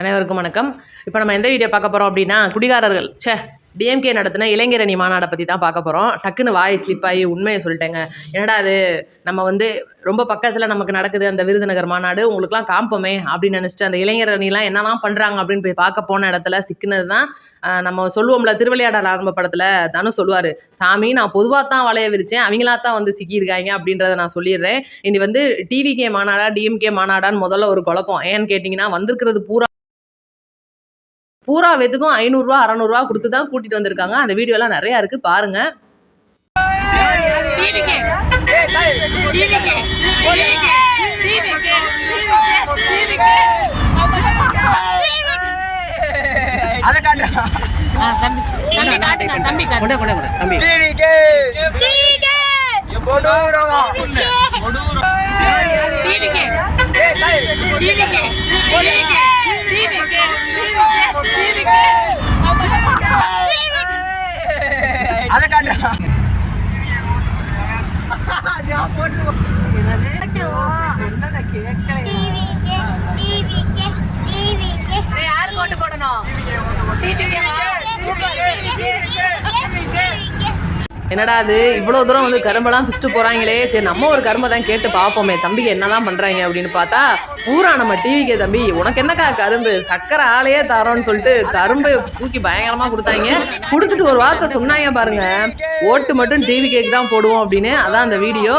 அனைவருக்கும் வணக்கம். இப்போ நம்ம எந்த வீடியோ பார்க்க போகிறோம் அப்படின்னா குடிகாரர்கள் ச்சே டிஎம்கே நடத்தின இளைஞரணி மாநாடை பற்றி தான் பார்க்க போகிறோம் டக்குன்னு வாய் ஸ்லிப் ஆகி உண்மையை சொல்லிட்டேங்க. என்னடா அது நம்ம வந்து ரொம்ப பக்கத்தில் நமக்கு நடக்குது அந்த விருதுநகர் மாநாடு. உங்களுக்குலாம் காம்பமே அப்படின்னு நினச்சிட்டு அந்த இளைஞரணிலாம் என்னலாம் பண்ணுறாங்க அப்படின்னு போய் பார்க்க போன இடத்துல சிக்கினது தான் நம்ம சொல்லுவோம்ல திருவிளையாடல் ஆரம்ப படத்தில் தானும் சொல்லுவார் சாமி நான் பொதுவாக தான் வளைய விரிச்சேன். அவங்களா தான் வந்து சிக்கியிருக்காங்க அப்படின்றத நான் சொல்லிடுறேன். இனி வந்து டிவிகே மாநாடா டிஎம்கே மாநாடான்னு முதல்ல ஒரு குழப்பம். ஏன்னு கேட்டிங்கன்னா வந்திருக்கிறது பூரா பூரா வெதுக்கும் ஐநூறுரூவா அறநூறுவா கொடுத்து தான் கூட்டிட்டு வந்திருக்காங்க. அந்த வீடியோலாம் நிறையா இருக்கு பாருங்க. டிவிக்கு. டிவிக்கு. டிவிக்கு. டிவிக்கு. டிவிக்கு. அத காட்டுறா. தம்பி. தம்பி காட்டுங்க தம்பி காட்டுங்க கொண்டா கொண்டா கொண்டா. தம்பி. டிவிக்கு. கொடூரமா. கொடூரம். டிவிக்கு. டிவிக்கு டிவிக்கு. டிவிக்கு. டிவிக்கு அத காட்டுறா யாரு ஓட்டு போடணும் டிவிக்கு என்னடா அது இவ்வளோ தூரம் வந்து கரும்பெல்லாம் பிச்சுட்டு போகிறாங்களே சரி நம்ம ஒரு கரும்பை தான் கேட்டு பார்ப்போமே. தம்பிக்கு என்னதான் பண்ணுறாங்க அப்படின்னு பார்த்தா பூரா நம்ம டிவிக்கே தம்பி உனக்கு என்னக்கா கரும்பு? சக்கரை ஆளையே தரோன்னு சொல்லிட்டு கரும்பை தூக்கி பயங்கரமாக கொடுத்தாங்க. கொடுத்துட்டு ஒரு வார்த்தை சொன்னாங்க பாருங்க. ஓட்டு மட்டும் டிவி கேக்கு தான் போடுவோம் அப்படின்னு. அதான் அந்த வீடியோ.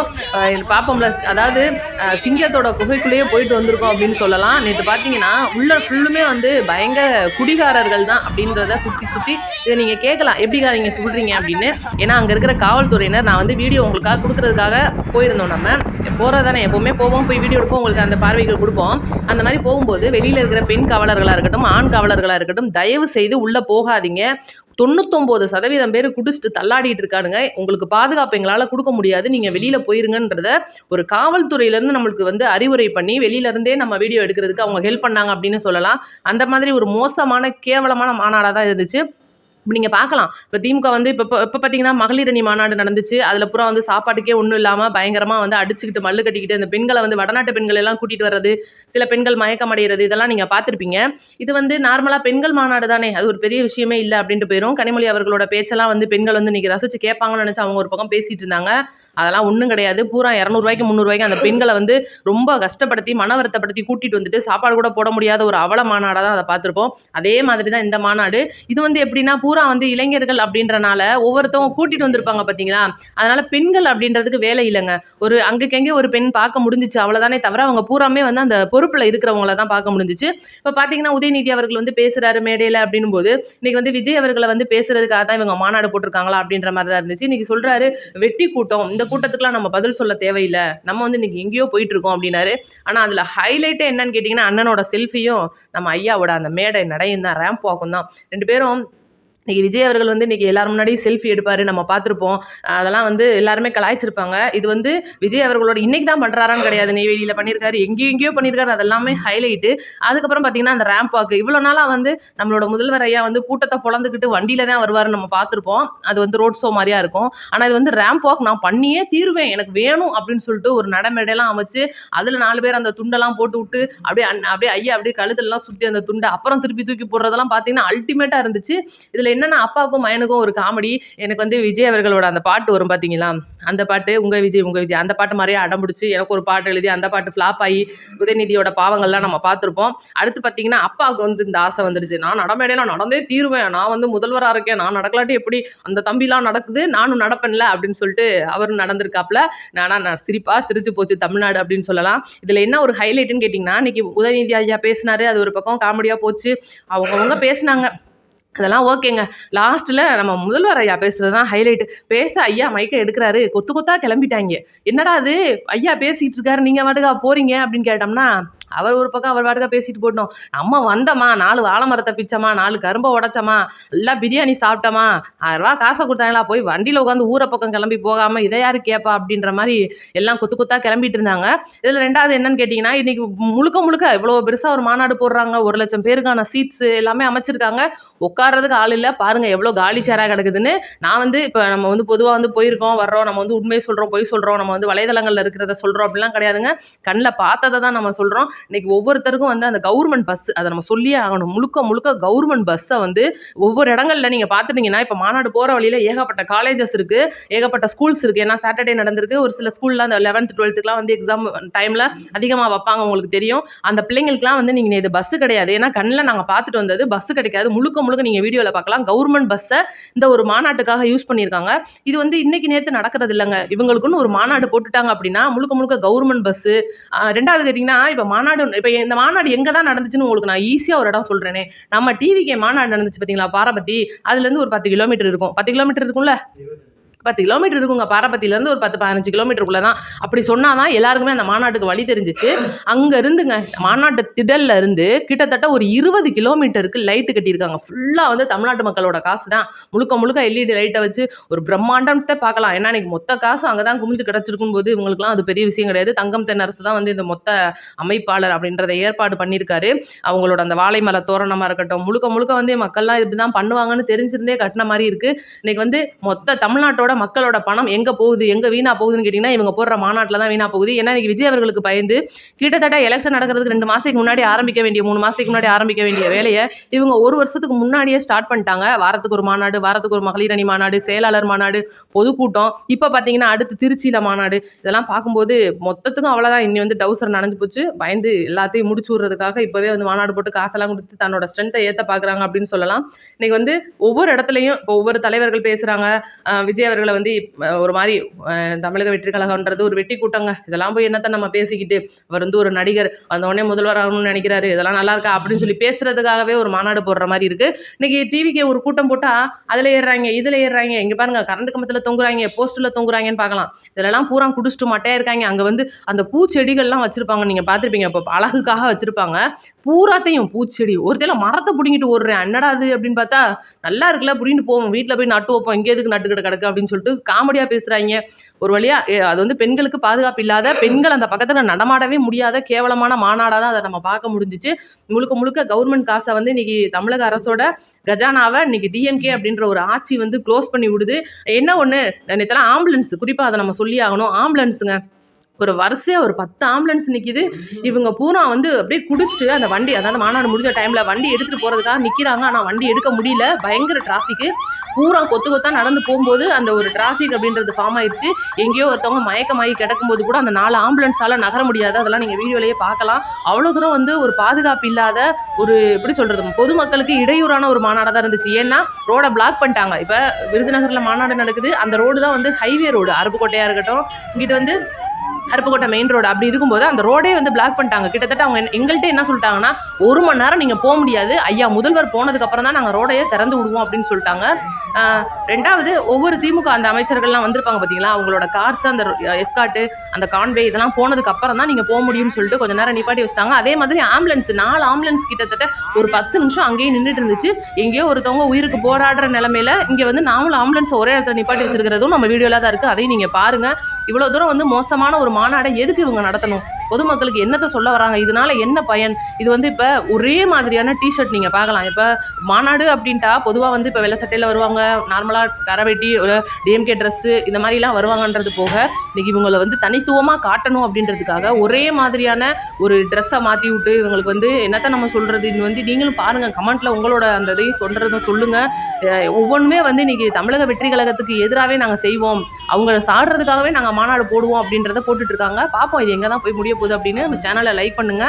பார்ப்போம்ல. அதாவது சிங்கத்தோட குகைக்குள்ளேயே போயிட்டு வந்திருக்கோம் அப்படின்னு சொல்லலாம். நேற்று பார்த்தீங்கன்னா உள்ள ஃபுல்லுமே வந்து பயங்கர குடிகாரர்கள் தான் அப்படின்றத சுற்றி சுற்றி இதை நீங்கள் கேட்கலாம். எப்படிக்கா நீங்கள் சொல்கிறீங்க அப்படின்னு. ஏன்னா அங்கே இருக்கிற காவல்துறையினர் நான் வந்து வீடியோ உங்களுக்காக கொடுக்கறதுக்காக போயிருந்தோம் நம்ம. போகிறதானே எப்போவுமே போவோம் போய் வீடியோ எடுப்போம் உங்களுக்கு அந்த பார்வைகள் கொடுப்போம். அந்த மாதிரி போகும்போது வெளியில் இருக்கிற பெண் காவலர்களாக இருக்கட்டும் ஆண் காவலர்களாக இருக்கட்டும் தயவு செய்து உள்ளே போகாதீங்க. தொண்ணூத்தொம்பது சதவீதம் பேர் குடிச்சிட்டு தள்ளாடிட்டு இருக்கானுங்க. உங்களுக்கு பாதுகாப்பு எங்களால் கொடுக்க முடியாது. நீங்கள் வெளியில் போயிருங்கன்றத ஒரு காவல்துறையிலேருந்து நம்மளுக்கு வந்து அறிவுரை பண்ணி வெளியிலேருந்தே நம்ம வீடியோ எடுக்கிறதுக்கு அவங்க ஹெல்ப் பண்ணாங்க அப்படின்னு சொல்லலாம். அந்த மாதிரி ஒரு மோசமான கேவலமான மாநாடாக தான் இருந்துச்சு. இப்போ நீங்கள் பார்க்கலாம் இப்போ திமுக வந்து இப்போ இப்போ பார்த்தீங்கன்னா மகளிர் அணி மாநாடு நடந்துச்சு. அதில் பூரா வந்து சாப்பாட்டுக்கே ஒன்றும் இல்லாமல் பயங்கரமாக வந்து அடிச்சுக்கிட்டு மல்லு கட்டிக்கிட்டு அந்த பெண்களை வந்து வடநாட்டு பெண்கள் எல்லாம் கூட்டிகிட்டு வர்றது சில பெண்கள் மயக்கம் அடைகிறது இதெல்லாம் நீங்கள் பார்த்துருப்பீங்க. இது வந்து நார்மலாக பெண்கள் மாநாடு தானே. அது ஒரு பெரிய விஷயமே இல்லை அப்படின்ட்டு போயிடும் கனிமொழி அவர்களோட பேச்செல்லாம் வந்து பெண்கள் வந்து இன்றைக்கி ரசித்து கேட்பாங்கன்னு நினச்சி அவங்க ஒரு பக்கம் பேசிகிட்டு இருந்தாங்க. அதெல்லாம் ஒன்றும் கிடையாது. பூரா இரநூறுவாய்க்கு முந்நூறுவாய்க்கு அந்த பெண்களை வந்து ரொம்ப கஷ்டப்படுத்தி மன வருத்தப்படுத்தி கூட்டிகிட்டு வந்துட்டு சாப்பாடு கூட போட முடியாத ஒரு அவல மாநாடாக தான் அதை பார்த்துருப்போம். அதே மாதிரி தான் இந்த மாநாடு. இது வந்து எப்படின்னா பூரா வந்து இளைஞர்கள் அப்படின்றனால ஒவ்வொருத்தவங்க கூட்டிகிட்டு வந்திருப்பாங்க பார்த்தீங்களா அதனால் பெண்கள் அப்படின்றதுக்கு வேலை இல்லைங்க. ஒரு அங்கக்கெங்கே ஒரு பெண் பார்க்க முடிஞ்சிச்சு அவ்வளோதானே தவிர அவங்க பூராமே வந்து அந்த பொறுப்பில் இருக்கிறவங்கள தான் பார்க்க முடிஞ்சிச்சு. இப்போ பார்த்தீங்கன்னா உதயநிதி அவர்கள் வந்து பேசுகிறாரு மேடையில் அப்படின்னும் போது இன்னைக்கு வந்து விஜய் அவர்களை வந்து பேசுறதுக்காக தான் இவங்க மாநாடு போட்டிருக்காங்களா அப்படின்ற மாதிரி தான் இருந்துச்சு. இன்னைக்கு சொல்கிறாரு வெட்டி கூட்டம் இந்த கூட்டத்துக்குலாம் நம்ம பதில் சொல்ல தேவையில்லை. நம்ம வந்து இன்னைக்கு எங்கேயோ போயிட்டு இருக்கோம் அப்படின்னாரு. ஆனால் அதில் ஹைலைட்டே என்னன்னு கேட்டிங்கன்னா அண்ணனோட செல்ஃபியும் நம்ம ஐயாவோட அந்த மேடை நடையும் தான் ரேம்ப் வாக்கும் தான். ரெண்டு பேரும் இன்னைக்கு விஜய் அவர்கள் வந்து இன்னைக்கு எல்லார் முன்னாடியும் செல்ஃபி எடுப்பார் நம்ம பார்த்துருப்போம். அதெல்லாம் வந்து எல்லாருமே கலாய்ச்சிருப்பாங்க. இது வந்து விஜய் அவர்களோட இன்னைக்கு தான் பண்ணுறாரான்னு கிடையாது. நெய்வேலியில் பண்ணியிருக்காரு எங்கேயோ எங்கேயோ பண்ணியிருக்காரு அதெல்லாமே ஹைலைட்டு அதுக்கப்புறம் பார்த்தீங்கன்னா அந்த ரேம்ப் வாக்கு இவ்வளோ நாளாக வந்து நம்மளோட முதல்வர் ஐயா வந்து கூட்டத்தை பொழந்துக்கிட்டு வண்டியில தான் வருவார்னு நம்ம பார்த்துருப்போம். அது வந்து ரோட் ஷோ மாதிரியா இருக்கும். ஆனால் இது வந்து ரேம்ப் வாக் நான் பண்ணியே தீருவேன். எனக்கு வேணும் அப்படின்னு சொல்லிட்டு ஒரு நடைமேடையெல்லாம் அமைச்சு அதில் நாலு பேர் அந்த துண்டெல்லாம் போட்டு விட்டு அப்படியே அப்படியே ஐயா அப்படியே கழுத்துலலாம் சுற்றி அந்த துண்டை அப்புறம் திருப்பி தூக்கி போடுறதெல்லாம் பார்த்தீங்கன்னா அல்டிமேட்டாக இருந்துச்சு. இதில் என்ன என்னன்னா அப்பாவுக்கும் மயனுக்கும் ஒரு காமெடி எனக்கு வந்து விஜய் அவர்களோட அந்த பாட்டு வரும் பார்த்தீங்களா அந்த பாட்டு உங்க விஜய் உங்க விஜய் அந்த பாட்டு மாதிரியே அடம் பிடிச்சி எனக்கு ஒரு பாட்டு எழுதி அந்த பாட்டு ஃப்ளாப் ஆகி உதயநிதியோட பாவங்கள்லாம் நம்ம பார்த்துருப்போம். அடுத்து பார்த்தீங்கன்னா அப்பாவுக்கு வந்து இந்த ஆசை வந்துடுச்சு. நான் நடமேடையில நடந்தே தீருவேன். நான் வந்து முதல்வராக இருக்கேன். நான் நடக்கலாட்டி எப்படி அந்த தம்பிலாம் நடக்குது? நானும் நடப்பேன்ல அப்படின்னு சொல்லிட்டு அவரும் நடந்திருக்காப்ல நானா நான் சிரிப்பா சிரிச்சு போச்சு தமிழ்நாடு அப்படின்னு சொல்லலாம். இதில் என்ன ஒரு ஹைலைட்டுன்னு கேட்டிங்கன்னா இன்னைக்கு உதயநிதி ஐயா பேசினாரு. அது ஒரு பக்கம் காமெடியாக போச்சு. அவங்கவுங்க பேசினாங்க. அதெல்லாம் ஓகேங்க. லாஸ்ட்டில் நம்ம முதல்வர் ஐயா பேசுகிறது தான் ஹைலைட்டு பேச ஐயா மைக்கை எடுக்கிறாரு. கொத்து கொத்தா கிளம்பிட்டாங்க. என்னடா அது? ஐயா பேசிகிட்டு இருக்காரு. நீங்கள் பாட்டுக்கா போகிறீங்க அப்படின்னு கேட்டோம்னா அவர் ஒரு பக்கம் அவர் வாட்டுக்கா பேசிட்டு போட்டோம் நம்ம வந்தோமா நாலு வாழை மரத்தை பிச்சோமா நாலு கரும்பை உடச்சோமா நல்லா பிரியாணி சாப்பிட்டோமா ஆயிரம் ரூபா காசை கொடுத்தாங்களா போய் வண்டியில் உட்காந்து ஊரை பக்கம் கிளம்பி போகாமல் இதை யார் கேட்பா அப்படின்ற மாதிரி எல்லாம் கொத்து கொத்தா கிளம்பிட்டு இருந்தாங்க. இதில் ரெண்டாவது என்னன்னு கேட்டிங்கன்னா இன்னைக்கு முழுக்க முழுக்க இவ்வளோ பெருசாக ஒரு மாநாடு போடுறாங்க. ஒரு லட்சம் பேருக்கான சீட்ஸ் எல்லாமே அமைச்சிருக்காங்க. உட்கார்றதுக்கு ஆள் இல்லை. பாருங்க எவ்வளோ காலி சேராக கிடக்குதுன்னு. நான் வந்து இப்போ நம்ம வந்து பொதுவாக வந்து போயிருக்கோம் வர்றோம் நம்ம வந்து உண்மையை சொல்கிறோம் பொய் சொல்கிறோம் நம்ம வந்து வலைதளங்களில் இருக்கிறத சொல்கிறோம் அப்படிலாம் கிடையாதுங்க. கண்ணில் பார்த்ததை தான் நம்ம சொல்கிறோம் இன்னைக்கு ஒவ்வொருத்தருக்கும் வந்து அந்த கவர்மெண்ட் பஸ் அதை நம்ம சொல்லியே ஆகணும். முழுக்க முழுக்க கவர்மெண்ட் பஸ்ஸை வந்து ஒவ்வொரு இடங்கள்ல நீங்கள் பார்த்துட்டீங்கன்னா இப்போ மாநாடு போகிற வழியில் ஏகப்பட்ட காலேஜஸ் இருக்குது ஏகப்பட்ட ஸ்கூல்ஸ் இருக்குது ஏன்னா சாட்டர்டே நடந்திருக்கு. ஒரு சில ஸ்கூலில் அந்த லெவன்த் டுவெல்த்துக்குலாம் வந்து எக்ஸாம் டைமில் அதிகமாக வைப்பாங்க உங்களுக்கு தெரியும். அந்த பிள்ளைங்களுக்குலாம் வந்து நீங்கள் இது பஸ்ஸு கிடையாது. ஏன்னா கண்ணில் நாங்கள் பார்த்துட்டு வந்தது பஸ்ஸு கிடைக்காது. முழுக்க முழுக்க நீங்கள் வீடியோவில் பார்க்கலாம். கவர்மெண்ட் பஸ்ஸை இந்த ஒரு மாநாட்டுக்காக யூஸ் பண்ணியிருக்காங்க. இது வந்து இன்னைக்கு நேற்று நடக்கிறது இல்லைங்க. இவங்களுக்குன்னு ஒரு மாநாடு போட்டுட்டாங்க அப்படின்னா முழுக்க முழுக்க கவர்மெண்ட் பஸ்ஸு ரெண்டாவது கேட்டிங்கன்னா இப்போ மாநாடு இப்போ இந்த மாநாடு எங்கே தான் நடந்துச்சுன்னு உங்களுக்கு நான் ஈஸியாக ஒரு இடம் சொல்கிறேனே நம்ம டிவிக்கே மாநாடு நடந்துச்சு பார்த்தீங்களா பாரபத்தி? அதுலேருந்து ஒரு பத்து கிலோமீட்டர் இருக்கும். பத்து கிலோமீட்டர் இருக்கும்ல? பத்து கிலோமீட்டர் இருக்குங்க. பாரபத்தியிலேருந்து ஒரு பத்து பதினஞ்சு கிலோமீட்டருக்குள்ளே தான் அப்படி சொன்னால் தான் எல்லாருக்குமே அந்த மாநாட்டுக்கு வழி தெரிஞ்சிச்சு. அங்கே இருந்துங்க மாநாட்டு திடல்ல இருந்து கிட்டத்தட்ட ஒரு இருபது கிலோமீட்டருக்கு லைட்டு கட்டியிருக்காங்க. ஃபுல்லாக வந்து தமிழ்நாட்டு மக்களோட காசு தான் முழுக்க முழுக்க எல்இடி லைட்டை வச்சு ஒரு பிரம்மாண்டத்தை பார்க்கலாம். ஏன்னா இன்னைக்கு மொத்த காசு அங்கே தான் குமிஞ்சு கிடச்சிருக்கும் போது இவங்களுக்குலாம் அது பெரிய விஷயம் கிடையாது. தங்கம் தென்னரசு தான் வந்து இந்த மொத்த அமைப்பாளர் அப்படின்றத ஏற்பாடு பண்ணியிருக்காரு. அவங்களோட அந்த வாழை மர தோரணமாக இருக்கட்டும் முழுக்க முழுக்க வந்து மக்கள்லாம் இப்படி தான் பண்ணுவாங்கன்னு தெரிஞ்சிருந்தே கட்டின மாதிரி இருக்குது இன்னைக்கு வந்து மொத்த தமிழ்நாட்டோட மக்களோட பணம் எங்கே போகுது எங்கே வீணா போகுதுன்னு கேட்டிங்கன்னா இவங்க போடுற மாநாட்டில் தான் வீணா போகுது. ஏன்னா இன்னைக்கு விஜய் அவர்களுக்கு பயந்து கிட்டத்தட்ட எலெக்ஷன் நடக்கிறதுக்கு ரெண்டு மாதத்துக்கு முன்னாடி ஆரம்பிக்க வேண்டிய மூணு மாதத்துக்கு முன்னாடி ஆரம்பிக்க வேண்டிய வேலையை இவங்க ஒரு வருஷத்துக்கு முன்னாடியே ஸ்டார்ட் பண்ணிட்டாங்க. வாரத்துக்கு ஒரு மாநாடு வாரத்துக்கு ஒரு மகளிர் அணி மாநாடு செயலாளர் மாநாடு பொதுக்கூட்டம். இப்போ பார்த்தீங்கன்னா அடுத்து திருச்சியில் மாநாடு. இதெல்லாம் பார்க்கும்போது மொத்தத்துக்கும் அவ்வளோதான் இன்னி வந்து டவுசர் நனைஞ்சு போச்சு. பயந்து எல்லாத்தையும் முடிச்சு விட்றதுக்காக இப்போவே வந்து மாநாடு போட்டு காசெல்லாம் கொடுத்து தன்னோட ஸ்ட்ரென்த்தை ஏற்ற பார்க்குறாங்க அப்படின்னு சொல்லலாம். இன்னைக்கு வந்து ஒவ்வொரு இடத்துலையும் இப்போ ஒவ்வொரு தலைவர்கள் பேசுகிறாங்க விஜய் அவர்கள் வந்து ஒரு மாதிரி தமிழக வெற்றி கழகம்ன்றது ஒரு வெட்டி கூட்டங்க. இதெல்லாம் போய் என்னத்த நம்ம பேசிக்கிட்டு அவர் வந்து ஒரு நடிகர் வந்தவொடனே உடனே முதல்வர் ஆகணும்னு நினைக்கிறாரு இதெல்லாம் நல்லா இருக்கா அப்படின்னு சொல்லி பேசுறதுக்காகவே ஒரு மாநாடு போடுற மாதிரி இருக்கு. இன்னைக்கு டிவிக்கு ஒரு கூட்டம் போட்டால் அதில் ஏறுறாங்க இதில் ஏறுறாங்க இங்கே பாருங்க கரண்ட் கம்பத்தில் தொங்குறாங்க போஸ்ட்ல தொங்குறாங்கன்னு பார்க்கலாம். இதெல்லாம் பூரா குடிச்சிட்டு மட்டையா இருக்காங்க. அங்கே வந்து அந்த பூச்செடிகள்லாம் வச்சிருப்பாங்க நீங்க பார்த்திருப்பீங்க இப்போ அழகுக்காக வச்சிருப்பாங்க. பூராத்தையும் பூச்செடி ஒருத்தல மரத்தை பிடிங்கிட்டு ஓடுறேன் என்னடா அது அப்படின்னு பார்த்தா நல்லா இருக்குல்ல புடிங்கிட்டு போவோம் வீட்டில் போய் நட்டு வைப்போம் இங்கே எதுக்கு நட்டுக்கிட்டு கிடக்கு அப்படின்னு சொல்லிட்டு காமெடியாக பேசுகிறாங்க ஒரு வழியா அது வந்து பெண்களுக்கு பாதுகாப்பு இல்லாத பெண்கள் அந்த பக்கத்தில் நடமாடவே முடியாத கேவலமான மாநாடாக தான் அதை நம்ம பார்க்க முடிஞ்சிச்சு. முழுக்க முழுக்க கவர்மெண்ட் காசை வந்து இன்னைக்கு தமிழக அரசோட கஜானாவை இன்னைக்கு டிஎம்கே அப்படின்ற ஒரு ஆட்சி வந்து க்ளோஸ் பண்ணி விடுது. என்ன ஒன்று நேற்றுலாம் ஆம்புலன்ஸ் குறிப்பாக அதை நம்ம சொல்லி ஆகணும். ஆம்புலன்ஸுங்க ஒரு வரிசையாக ஒரு பத்து ஆம்புலன்ஸ் நிற்கிது இவங்க பூரா வந்து அப்படியே குடிச்சிட்டு அந்த வண்டி அதாவது மாநாடு முடிஞ்ச டைமில் வண்டி எடுத்துகிட்டு போகிறதுக்காக நிற்கிறாங்க ஆனால் வண்டி எடுக்க முடியல. பயங்கர டிராஃபிக்கு பூரா கொத்து கொத்தா நடந்து போகும்போது அந்த ஒரு டிராஃபிக் அப்படின்றது ஃபார்ம் ஆயிடுச்சு எங்கேயோ ஒருத்தவங்க மயக்கமாகி கிடக்கும்போது கூட அந்த நாலு ஆம்புலன்ஸால் நகர முடியாது. அதெல்லாம் நீங்கள் வீடியோலேயே பார்க்கலாம். அவ்வளோ தூரம் வந்து ஒரு பாதுகாப்பு இல்லாத ஒரு எப்படி சொல்கிறது பொதுமக்களுக்கு இடையூறான ஒரு மாநாடாக தான் இருந்துச்சு. ஏன்னா ரோடை பிளாக் பண்ணிட்டாங்க. இப்போ விருதுநகரில் மாநாடு நடக்குது. அந்த ரோடு தான் வந்து ஹைவே ரோடு அருப்புக்கோட்டையாக இருக்கட்டும் இங்கிட்டு வந்து அருப்புக்கோட்டை மெயின் ரோடு அப்படி இருக்கும்போது அந்த ரோடே வந்து பிளாக் பண்ணிட்டாங்க. கிட்டத்தட்ட அவங்க எங்கள்கிட்ட என்ன சொல்லிட்டாங்கன்னா ஒரு மணி நேரம் நீங்கள் போக முடியாது. ஐயா முதல்வர் போனதுக்கு அப்புறம் தான் நாங்கள் ரோடையே திறந்து விடுவோம் அப்படின்னு சொல்லிட்டாங்க. ரெண்டாவது ஒவ்வொரு திமுக அந்த அமைச்சர்கள்லாம் வந்திருப்பாங்க பார்த்தீங்களா அவங்களோட கார்ஸ் அந்த எஸ்காட்டு அந்த கான்வே இதெல்லாம் போனதுக்கு அப்புறம் தான் நீங்கள் போக முடியும்னு சொல்லிட்டு கொஞ்ச நேரம் நிப்பாட்டி வச்சிட்டாங்க. அதே மாதிரி ஆம்புலன்ஸ் நாலு ஆம்புலன்ஸ் கிட்டத்தட்ட ஒரு பத்து நிமிஷம் அங்கேயே நின்றுட்டு இருந்துச்சு. எங்கேயோ ஒருத்தவங்க உயிருக்கு போராடுற நிலமையில இங்கே வந்து நாமளும் ஆம்புலன்ஸ் ஒரே இடத்துல நிப்பாட்டி வச்சிருக்கிறதும் நம்ம வீடியோவில் தான் இருக்குது அதையும் நீங்கள் பாருங்கள் இவ்வளோ தூரம் வந்து மோசமான ஒரு மாநாடை எதுக்கு இவங்க நடத்தணும்? பொதுமக்களுக்கு என்னத்தை சொல்ல வராங்க? இதனால என்ன பயன்? இது வந்து இப்போ ஒரே மாதிரியான டிஷர்ட் நீங்கள் பார்க்கலாம். இப்போ மாநாடு அப்படின்ட்டா பொதுவாக வந்து இப்போ வெள்ளை சட்டையில் வருவாங்க. நார்மலாக கரவெட்டி டிஎம்கே ட்ரெஸ்ஸு இந்த மாதிரிலாம் வருவாங்கன்றது போக இன்னைக்கு இவங்களை வந்து தனித்துவமாக காட்டணும் அப்படின்றதுக்காக ஒரே மாதிரியான ஒரு ட்ரெஸ்ஸை மாற்றி விட்டு இவங்களுக்கு வந்து என்னத்த நம்ம சொல்கிறது இது வந்து நீங்களும் பாருங்கள் கமெண்ட்டில் உங்களோட அந்த இதையும் சொல்கிறதும் சொல்லுங்கள் ஒவ்வொன்றுமே வந்து இன்னைக்கு தமிழக வெற்றி கழகத்துக்கு எதிராகவே நாங்கள் செய்வோம். அவங்க சாடுறதுக்காகவே நாங்கள் மாநாடு போடுவோம் அப்படின்றத போட்டுட்டு இருக்காங்க பார்ப்போம் இது எங்கே தான் போய் முடிய போகுது அப்படின்னு நம்ம சேனலை லைக் பண்ணுங்க.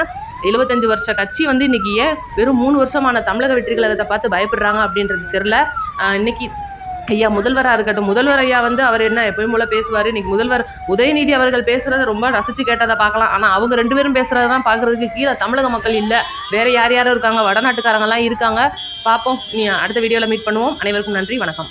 எழுபத்தஞ்சு வருஷ கட்சி வந்து இன்றைக்கி ஏன் வெறும் மூணு வருஷமான தமிழக வெற்றி கழகத்தை பார்த்து பயப்படுறாங்க அப்படின்றது தெரில இன்னைக்கு ஐயா முதல்வராக இருக்கட்டும் முதல்வர் ஐயா வந்து அவர் என்ன எப்பயும் போல பேசுவார். இன்னைக்கு முதல்வர் உதயநிதி அவர்கள் பேசுகிறத ரொம்ப ரசித்து கேட்டதை பார்க்கலாம். ஆனால் அவங்க ரெண்டு பேரும் பேசுகிறத தான் பார்க்குறதுக்கு கீழே தமிழக மக்கள் இல்லை. வேறு யார் யாரும் இருக்காங்க வடநாட்டுக்காரங்கலாம் இருக்காங்க. பார்ப்போம் நீ அடுத்த வீடியோவில் மீட் பண்ணுவோம். அனைவருக்கும் நன்றி வணக்கம்.